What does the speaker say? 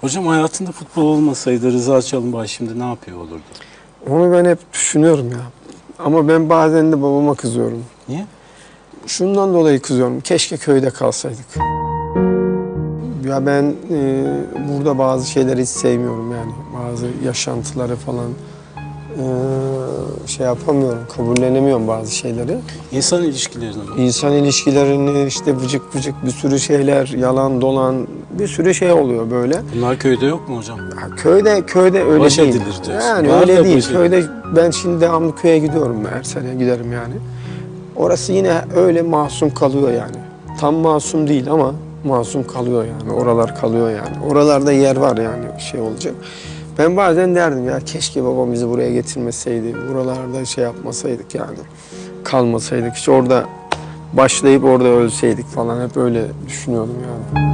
Hocam hayatında futbol olmasaydı Rıza Çalınbay şimdi ne yapıyor olurdu? Onu ben hep düşünüyorum ya. Ama ben bazen de babama kızıyorum. Niye? Şundan dolayı kızıyorum. Keşke köyde kalsaydık. Ya ben e, burada bazı şeyleri hiç sevmiyorum yani. Bazı yaşantıları falan e, şey yapamıyorum, kabullenemiyorum bazı şeyleri. İnsan ilişkilerini mi? İnsan ilişkilerini işte vıcık vıcık bir sürü şeyler, yalan dolan bir sürü şey oluyor böyle. Bunlar köyde yok mu hocam? Ya köyde köyde öyle Baş değil. edilir diyorsun. Yani Var öyle değil. baş. Köyde ben şimdi devamlı köye gidiyorum. Her sene giderim yani. Orası yine öyle masum kalıyor yani. Tam masum değil ama masum kalıyor yani. Oralar kalıyor yani. Oralarda yer var yani şey olacak. Ben bazen derdim ya keşke babam bizi buraya getirmeseydi. Buralarda şey yapmasaydık yani. Kalmasaydık. Hiç orada başlayıp orada ölseydik falan. Hep öyle düşünüyordum yani.